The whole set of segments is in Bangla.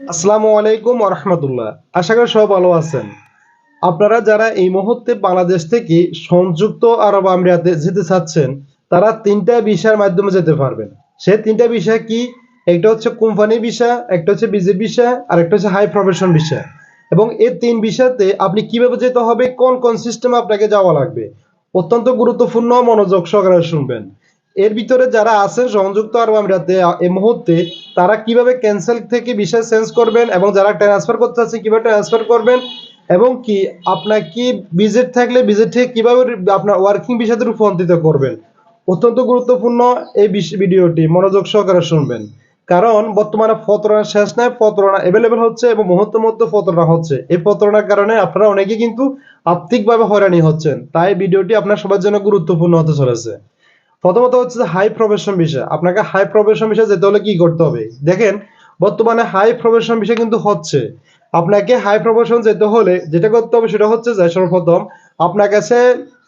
আসসালামু আলাইকুম রহমতুল্লাহ। আশা করি সব ভালো আছেন। আপনারা যারা এই মুহূর্তে বাংলাদেশ থেকে সংযুক্ত আরব আমিরাতে যেতে চাচ্ছেন, তারা তিনটা বিষয়ের মাধ্যমে যেতে পারবেন। সে তিনটা বিষয় কি? একটা হচ্ছে কোম্পানি বিষয় একটা হচ্ছে বিজেপি বিষয় আর একটা হচ্ছে হাই প্রফেশন বিষয় এবং এই তিন বিষয়তে আপনি কীভাবে যেতে হবে, কোন কোন সিস্টেমে আপনাকে যাওয়া লাগবে, অত্যন্ত গুরুত্বপূর্ণ মনোযোগ সহকারে শুনবেন। এর ভিতরে যারা আছেন সংযুক্ত আরব আমিরাতে এই মুহূর্তে, তারা কীভাবে ক্যান্সেল থেকে ভিসা চেঞ্জ করবেন এবং যারা ট্রান্সফার করতে চাচ্ছে কীভাবে ট্রান্সফার করবেন এবং কি আপনার কি ভিজিট থাকলে ভিজিট থেকে কীভাবে আপনার ওয়ার্কিং ভিসাতে রূপান্তরিত করবেন? অত্যন্ত গুরুত্বপূর্ণ এই ভিডিওটি, মনোযোগ সহকারে শুনবেন। কারণ বর্তমানে ফতরনা শেষ নয় ফতরনা অ্যাভেলেবেল হচ্ছে এবং মুহূর্তে মধ্যে ফতরনা হচ্ছে। এই ফতরনার কারণে আপনারা অনেকে কিন্তু আর্থিকভাবে হয়রানি হচ্ছেন। তাই ভিডিওটি আপনার সবার জন্য গুরুত্বপূর্ণ হতে চলেছে। প্রথমত হচ্ছে হাই প্রফেশন বিষয় আপনাকে হাই প্রফেশন বিষয় যেতে হলে কি করতে হবে? দেখেন, বর্তমানে হাই প্রফেশন বিষয় কিন্তু হচ্ছে। আপনাকে হাই প্রফেশন যেতে হলে যেটা করতে হবে সেটা হচ্ছে যে, সর্বপ্রথম আপনার কাছে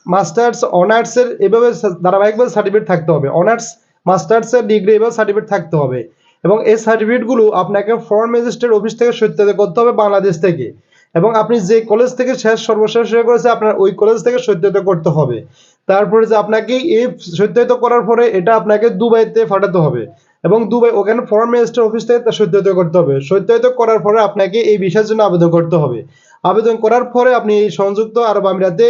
মাস্টার্স অনার্স এর এভাবে ধারাবাহিকভাবে সার্টিফিকেট থাকতে হবে। অনার্স মাস্টার্স এর ডিগ্রি এভাবে সার্টিফিকেট থাকতে হবে। এবং এই সার্টিফিকেটগুলো আপনাকে ফরেন ম্যাজিস্ট্রেট অফিস থেকে সত্যায়িত করতে হবে বাংলাদেশ থেকে। এবং আপনি যে কলেজ থেকে শেষ সর্বশেষ করেছে আপনার ওই কলেজ থেকে সত্যায়িত করতে হবে। তারপরে যে আপনাকে এই সত্যায়িত করার পরে এটা আপনাকে দুবাইতে পাঠাতে হবে। এবং দুবাই ওখানে ফরেন মিনিস্টার অফিস থেকে তা সত্যায়িত করতে হবে। সত্যায়িত করার পরে আপনাকে এই বিষয়ের জন্য আবেদন করতে হবে। আবেদন করার পরে আপনি এই সংযুক্ত আরব আমিরাতে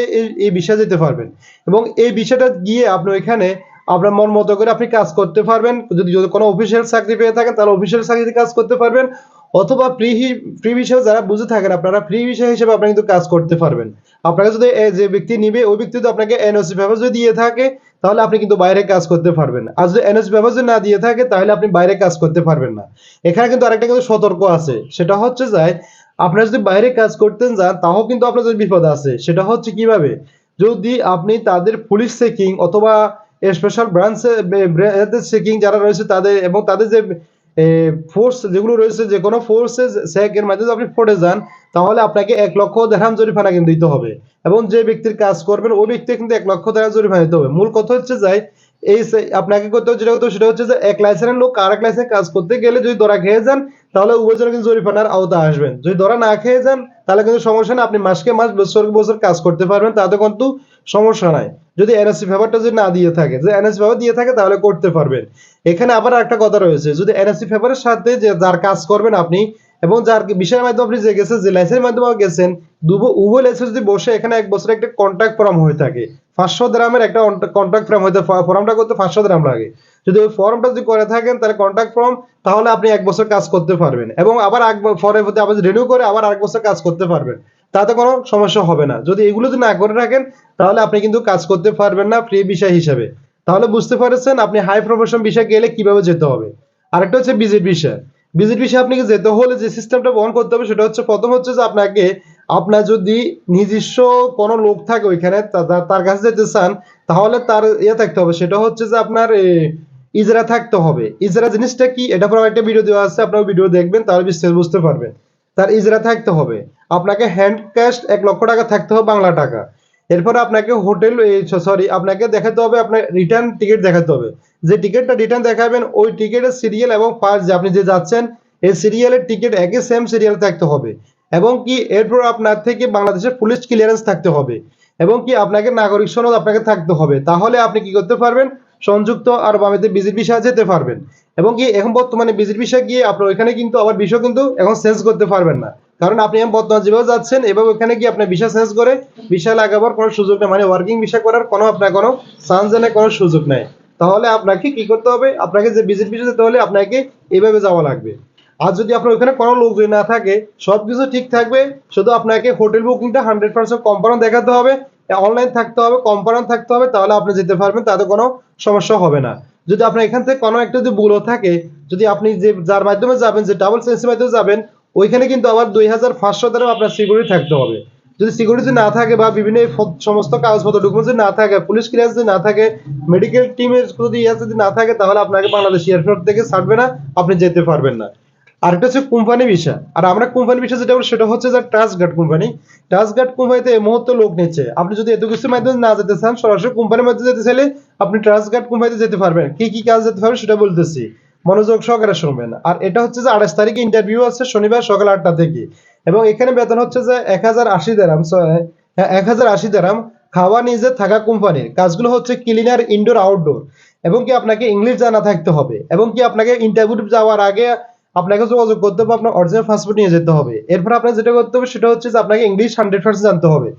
এই ভিসা যেতে পারবেন। এবং এই বিষয়টা গিয়ে আপনি ওইখানে আপনার মন মতো করে আপনি কাজ করতে পারবেন। যদি যদি কোনো অফিসিয়াল চাকরি পেয়ে থাকেন, তাহলে অফিসিয়াল চাকরিতে কাজ করতে পারবেন। অথবা ফ্রি ফ্রি হিসেবে যারা বুঝে থাকেন, আপনারা ফ্রি ভিসা হিসেবে আপনি কিন্তু কাজ করতে পারবেন। আপনাকে যদি যে ব্যক্তি নিবে, ওই ব্যক্তি যদি আপনাকে এনওসি পেপার যদি দিয়ে থাকে, তাহলে আপনি কিন্তু বাইরে কাজ করতে পারবেন আর যদি এনওসি পেপার যদি না দিয়ে থাকে, তাহলে আপনি বাইরে কাজ করতে পারবেন না। এখানে কিন্তু আরেকটা কিন্তু সতর্ক আছে। সেটা হচ্ছে যায় আপনারা যদি বাইরে কাজ করতে যান তাও কিন্তু আপনার যদি বিপদ আছে। সেটা হচ্ছে কীভাবে? যদি আপনি তাদের পুলিশ চেকিং অথবা স্পেশাল ব্রাঞ্চে চেকিং যারা রয়েছে তাদের এবং তাদের যে ফোর্স যেগুলো রয়েছে যে কোনো ফোর্সে চেকের মাধ্যমে আপনি পড়ে যান, তাহলে আপনাকে এক লক্ষ দেড়হাম জরিমানা কিন্তু দিতে হবে। এবং যে ব্যক্তির কাজ করবেন, ওই ব্যক্তি কিন্তু এক লক্ষ টাকা জরিমানা দিতে হবে। মূল কথা হচ্ছে যাই এই আপনাকে করতে যেটা সেটা হচ্ছে যে, এক লাইসেন্সের লোক আর এক লাইসেন্স কাজ করতে গেলে যদি ধরা খেয়ে যান, তাহলে উভয়জনে কিন্তু জরিমানার আওতা আসবেন। যদি ধরা না খেয়ে যান, তাহলে কিন্তু সমস্যা নেই। আপনি মাসকে মাস বছর বছর কাজ করতে পারবেন, তাতে কিন্তু সমস্যা নাই। যদি এনএসসি পেপারটা যদি না দিয়ে থাকে যে এনএসসি পেপার দিয়ে থাকে তাহলে করতে পারবেন। এখানে আবার একটা কথা রয়েছে, যদি এনএসসি পেপারের সাথে যে যার কাজ করবেন আপনি, এবং যার বিষয়ের মাধ্যমে আপনি যে গেছেন, যে লাইসেন্সের মাধ্যমে গেছেন, দুবো- উভয় লাইসেন্স যদি বসে এখানে এক বছর একটা কন্ট্রাক্ট ফর্ম হয়ে থাকে, পাঁচশো গ্রামের একটা কন্ট্রাক্ট ফর্ম হইতে ফর্মটা করতে পাঁচশো গ্রাম লাগে। যদি ওই ফর্মটা যদি করে থাকেন, তাহলে কন্ট্রাক্ট ফর্ম তাহলে আপনি এক বছর কাজ করতে পারবেন। এবং আবার এক ব- পরে যদি আপনি রিনিউ করে, আবার এক বছর কাজ করতে পারবেন। তাতে কোনো সমস্যা হবে না। যদি এগুলো যদি না করে রাখেন, তাহলে আপনি কিন্তু কাজ করতে পারবেন না ফ্রি বিষয় হিসাবে। তাহলে বুঝতে পারছেন আপনি হাই প্রফেশন বিষয় গেলে কীভাবে যেতে হবে। আরেকটা হচ্ছে ভিজিট বিষয়। ভিজিট বিষয়ে আপনাকে যেতে হলে যে সিস্টেমটা বহন করতে হবে সেটা হচ্ছে, প্রথম হচ্ছে যে আপনাকে আপনার যদি নিজস্ব কোনো লোক থাকে ওইখানে তার কাছে যেতে চান, তাহলে তার ইয়ে থাকতে হবে। সেটা হচ্ছে যে আপনার ইজরা থাকতে হবে। ইজরা জিনিসটা কি? এটা পরে একটা ভিডিও দেওয়া আছে আপনার ভিডিও দেখবেন, তাহলে বিস্তারিত বুঝতে পারবেন। তার ইজরা থাকতে হবে। আপনাকে হ্যান্ড ক্যাশ এক লক্ষ টাকা থাকতে হবে বাংলা টাকা। এরপরে আপনাকে হোটেল সরি আপনাকে দেখাতে হবে, আপনার রিটার্ন টিকিট দেখাতে হবে। যে টিকিটটা রিটার্ন দেখাবেন, ওই টিকিটের সিরিয়াল এবং ফার্স্ট যে আপনি যে যাচ্ছেন, এই সিরিয়ালের টিকিট একই সেম সিরিয়াল থাকতে হবে। এবং কি এরপর আপনার থেকে বাংলাদেশের পুলিশ ক্লিয়ারেন্স থাকতে হবে। এবং কি আপনাকে নাগরিক সনদ আপনাকে থাকতে হবে। তাহলে আপনি কি করতে পারবেন? সংযুক্ত আরব আমিরাতে ভিজিট ভিসা যেতে পারবেন। এবং কি এখন বর্তমানে ভিজিট ভিসা গিয়ে আপনার ওইখানে কিন্তু আবার বিষয় কিন্তু এখন চেঞ্জ করতে পারবেন না। কারণ আপনি বর্তমানে যেভাবে যাচ্ছেন এভাবে ওখানে গিয়ে আপনার ভিসা চেঞ্জ করে ভিসা লাগাবার কোনো সুযোগ নেই মানে ওয়ার্কিং ভিসা করার কোনো আপনার কোনো চান্স জানার কোনো সুযোগ নেই। তাহলে আপনাকে কি করতে হবে? আপনাকে যে ভিজিট ভিসা যেতে হলে আপনাকে এইভাবে যাওয়া লাগবে। আর যদি আপনার ওখানে কোনো লোক যদি না থাকে, সবকিছু ঠিক থাকবে, শুধু আপনাকে হোটেল বুকিংটা হান্ড্রেড পার্সেন্ট কম্পাউন্ড দেখাতে হবে অনলাইন থাকতে হবে কম্পাউন্ড থাকতে হবে, তাহলে আপনি যেতে পারবেন, তাতে কোনো সমস্যা হবে না। যদি আপনার এখান থেকে কোনো একটা যদি ভুলও থাকে, যদি আপনি যে যার মাধ্যমে যাবেন, যে ডাবল সেন্সের মাধ্যমে যাবেন ওইখানে কিন্তু আবার দুই হাজার পাঁচশো দ্বারা আপনার সিকিউরিটি থাকতে হবে। যদি সিকিউরিটি না থাকে বা বিভিন্ন সমস্ত কাগজপত্র ডকুমেন্ট যদি না থাকে পুলিশ ক্লিয়ারেন্স যদি না থাকে মেডিকেল টিমের যদি ইয়ে যদি না থাকে, তাহলে আপনাকে বাংলাদেশ এয়ারপোর্ট থেকে ছাড়বে না, আপনি যেতে পারবেন না। আরেকটা হচ্ছে কোম্পানি ভিসা আর আমরা কোম্পানি ভিসা যেটা বলি, সেটা হচ্ছে যে ট্রাস্ট গার্ড কোম্পানি গার্ড কোম্পানিতে এই মুহূর্তে লোক নিচ্ছে। আপনি যদি এত কিছুর মাধ্যমে না যেতে চান, সরাসরি কোম্পানির মধ্যে যেতে চাইলে আপনি গার্ড কোম্পানিতে যেতে পারবেন। কি কি কাজ যেতে পারবেন সেটা বলতেছি। মনোযোগ সহকারে শুনবেন। আর এটা হচ্ছে যে আঠাশ তারিখে ইন্টারভিউ আছে, শনিবার সকাল আটটা থেকে। এবং এখানে বেতন হচ্ছে যে এক হাজার আশি দেরাম এক হাজার আশি দেরাম খাওয়া নিজে থাকা কোম্পানির। কাজগুলো হচ্ছে ক্লিনার ইনডোর আউটডোর এবং কি আপনাকে ইংলিশ জানা থাকতে হবে। এবং কি আপনাকে ইন্টারভিউ যাওয়ার আগে আপনাকে যোগাযোগ করতে হবে, আপনার অরিজিনাল পাসপোর্ট নিয়ে যেতে হবে। এরপর আপনার যেটা করতে হবে, সেটা হচ্ছে যে আপনাকে ইংলিশ হান্ড্রেড পার্সেন্ট জানতে হবে।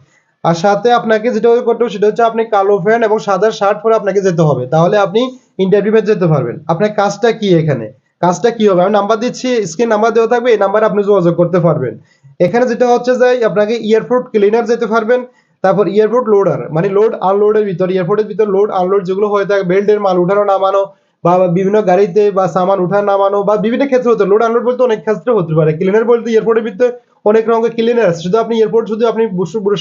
আর সাথে আপনাকে যেটা করতে হবে, সেটা হচ্ছে আপনি কালো প্যান্ট এবং সাদা শার্ট পরে আপনাকে যেতে হবে। তাহলে আপনি ইন্টারভিউতে যেতে পারবেন। আপনার কাজটা কি এখানে? কাজটা কি হবে? আমি নাম্বার দিচ্ছি স্ক্রিন নাম্বার দেওয়া থাকবে, এই নাম্বারে আপনি যোগাযোগ করতে পারবেন। এখানে যেটা হচ্ছে যে আপনাকে এয়ারপোর্ট ক্লিনার যেতে পারবেন, তারপর এয়ারপোর্ট লোডার মানে লোড আনলোডের ভিতর এয়ারপোর্টের ভিতর লোড আনলোড যেগুলো হয়ে থাকে বেল্টের মাল উঠানো, নামানো, বা বিভিন্ন গাড়িতে বা সামান উঠানো, নামানো, বা বিভিন্ন ক্ষেত্রে হতে লোড আনলোড বলতে অনেক ক্ষেত্রে হতে পারে। ক্লিনার বলতে এয়ারপোর্টের ভিতরে অনেক রকমের ক্লিনার আছে। শুধু আপনি এয়ারপোর্ট শুধু আপনি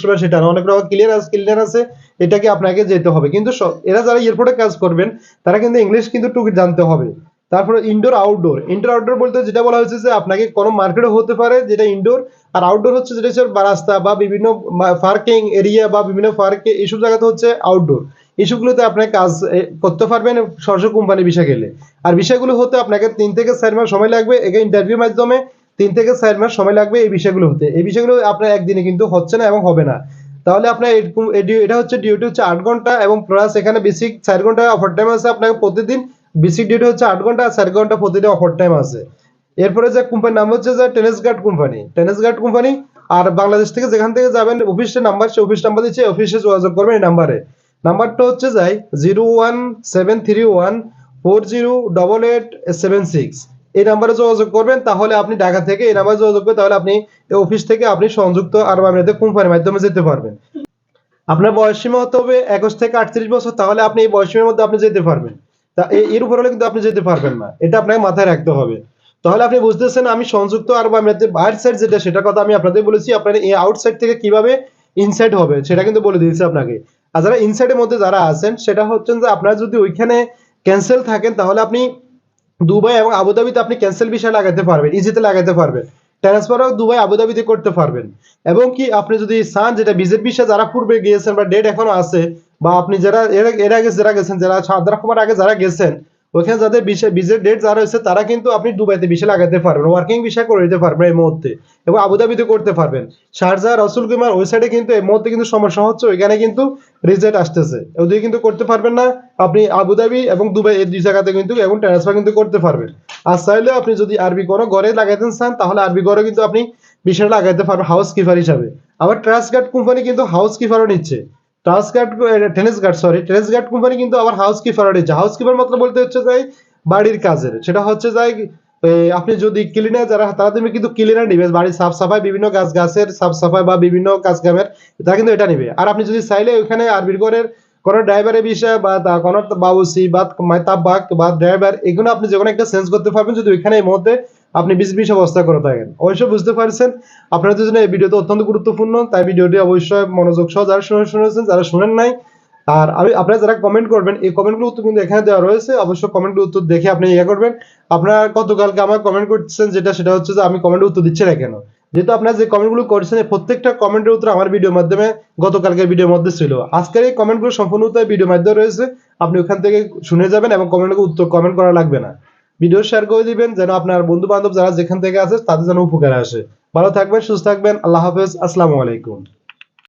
পারেন সেটা না, অনেক রকম ক্লিনার আছে ক্লিনার আছে, এটাকে আপনাকে যেতে হবে। কিন্তু এরা যারা এয়ারপোর্টে কাজ করবেন, তারা কিন্তু ইংলিশ কিন্তু টুকু জানতে হবে। তারপরে ইনডোর আউটডোর ইনডোর আউটডোর বলতে যেটা বলা হয়েছে যে আপনাকে কোনো মার্কেটে হতে পারে যেটা ইনডোর আর আউটডোর হচ্ছে যেটা হচ্ছে রাস্তা বা বিভিন্ন পার্কিং এরিয়া বা বিভিন্ন পার্কে এইসব জায়গাতে হচ্ছে আউটডোর এইসবগুলোতে আপনাকে কাজ করতে পারবেন সরাসরি কোম্পানি বিষয় গেলে। আর বিষয়গুলো হতে আপনাকে তিন থেকে চার মাস সময় লাগবে এখানে ইন্টারভিউ মাধ্যমে তিন থেকে চার মাস সময় লাগবে এই বিষয়গুলো হতে। এই বিষয়গুলো আপনার একদিনে কিন্তু হচ্ছে না এবং হবে না। তাহলে আপনার এরকম এটা হচ্ছে ডিউটি হচ্ছে আট ঘণ্টা এবং প্লাস এখানে বেসিক চার ঘণ্টা অফার টাইম আছে আপনাকে প্রতিদিন। বেসিক ডিউটি হচ্ছে আট ঘণ্টা আর চার ঘণ্টা প্রতিদিন অফার টাইম আছে। এরপরে যে কোম্পানির নাম হচ্ছে যে tennis guard company tennis guard company আর বাংলাদেশ থেকে যেখান থেকে যাবেন অফিসের নাম্বার সে অফিস নাম্বার দিচ্ছে অফিসে যোগাযোগ করবেন এই নাম্বারে নাম্বারটা হচ্ছে যাই zero one seven three one four zero double eight seven six এই নাম্বারে যোগাযোগ করবেন, তাহলে আপনি ঢাকা থেকে এই নাম্বারে যোগাযোগ করবেন তাহলে আপনি অফিস থেকে আপনি সংযুক্ত আরব আমিরাতে কোম্পানির মাধ্যমে যেতে পারবেন। আপনার বয়স সীমা হতে হবে একুশ থেকে আটত্রিশ বছর, তাহলে আপনি এই বয়স সীমার মধ্যে আপনি যেতে পারবেন। তা এর উপর হলে কিন্তু আপনি যেতে পারবেন না, এটা আপনাকে মাথায় রাখতে হবে। তাহলে আপনি বুঝতেছেন আমি সংযুক্ত আরব আমিরাতে সাইড যেটা সেটা কথা আমি আপনাদের বলেছি, আপনার এই আউটসাইড থেকে কীভাবে ইনসাইড হবে, সেটা কিন্তু বলে দিয়েছি আপনাকে। আর যারা ইনসাইডের মধ্যে যারা আছেন, সেটা হচ্ছেন যে আপনারা যদি ওইখানে ক্যান্সেল থাকেন, তাহলে আপনি দুবাই এবং আবুধাবিতে আপনি ক্যান্সেল বিষয় লাগাতে পারবেন ইজিতে লাগাতে পারবেন ট্রান্সফারও দুবাই আবুধাবিতে করতে পারবেন। এবং কি আপনি যদি চান যেটা বিজেপি বিষয় যারা পূর্বে গিয়েছেন বা ডেট এখনও আছে, বা আপনি যারা এর আগে যারা গেছেন, যারা কুমার আগে যারা গেছেন ওইখানে যাদের বিষয় বিজের ডেট যারা হয়েছে তারা কিন্তু আপনি দুবাইতে বিষয় লাগাতে পারবেন ওয়ার্কিং বিষয় করে দিতে পারবেন এই মুহূর্তে এবং আবুধাবিতে করতে পারবেন। শারজা রসুল কুমার ওই সাইডে কিন্তু এই মুহূর্তে কিন্তু সমস্যা হচ্ছে, ওইখানে কিন্তু রিজেক্ট আসতেছে। ওদিকে কিন্তু করতে পারবেন না, আপনি আবুধাবি এবং দুবাই এই দুই জায়গাতে কিন্তু এবং ট্রান্সফার কিন্তু করতে পারবেন। আর চাইলে আপনি যদি আরবি কোনো ঘরে লাগাইতে চান, তাহলে আরবি ঘরে কিন্তু আপনি বিষয়টা লাগাইতে পারবেন হাউস কিপার হিসাবে। আবার ট্রান্স গার্ড কোম্পানি কিন্তু হাউস কিপারও নিচ্ছে। Trans guard tennis guard sorry tennis guard company কিন্তু আবার হাউস কিপারও নিচ্ছে হাউস কিপার মাত্র বলতে হচ্ছে যাই বাড়ির কাজের। সেটা হচ্ছে যাই আপনি যদি ক্লিনার যারা, তারা তুমি কিন্তু ক্লিনার নিবে। বাড়ির সাফ সাফাই বিভিন্ন গাছ গাছের সাফ সাফাই বা বিভিন্ন কাজ কামের তারা কিন্তু এটা নিবে। আর আপনি যদি চাইলে ওইখানে আরবির ঘরের কোনো ড্রাইভারের বিষয় বা কোনো বাবুসি বা তাব্বাক বা ড্রাইভার এগুলো আপনি যে কোনো একটা চেঞ্জ করতে পারবেন যদি ওইখানে এই মুহূর্তে আপনি বিশ বিশ অবস্থা করে থাকেন। অবশ্যই বুঝতে পারছেন আপনাদের জন্য এই ভিডিওটা অত্যন্ত গুরুত্বপূর্ণ, তাই ভিডিওটি অবশ্যই মনোযোগ সহ যারা শুনে শুনেছেন, যারা শুনেন নাই, আর আমি আপনারা যারা কমেন্ট করবেন, এই কমেন্টগুলো উত্তর কিন্তু এখানে দেওয়া রয়েছে, অবশ্যই কমেন্টগুলো উত্তর দেখে আপনি ইয়ে করবেন। আপনারা গতকালকে আমার কমেন্ট করছেন, যেটা সেটা হচ্ছে যে আমি কমেন্ট উত্তর দিচ্ছি না কেন? যেহেতু আপনারা যে কমেন্টগুলো করছেন প্রত্যেকটা কমেন্টের উত্তর আমার ভিডিওর মাধ্যমে গতকালকের ভিডিওর মধ্যে ছিল। আজকের এই কমেন্টগুলো সম্পূর্ণ ভিডিওর মাধ্যমে রয়েছে, আপনি ওখান থেকে শুনে যাবেন এবং কমেন্টগুলো উত্তর কমেন্ট করা লাগবে না। ভিডিও শেয়ার করে দিবেন, যেন আপনার বন্ধু বান্ধব যারা যেখান থেকে আছে, তাদের যেন উপকার আসে। ভালো থাকবেন, সুস্থ থাকবেন, আল্লাহ হাফেজ, আসসালামু আলাইকুম।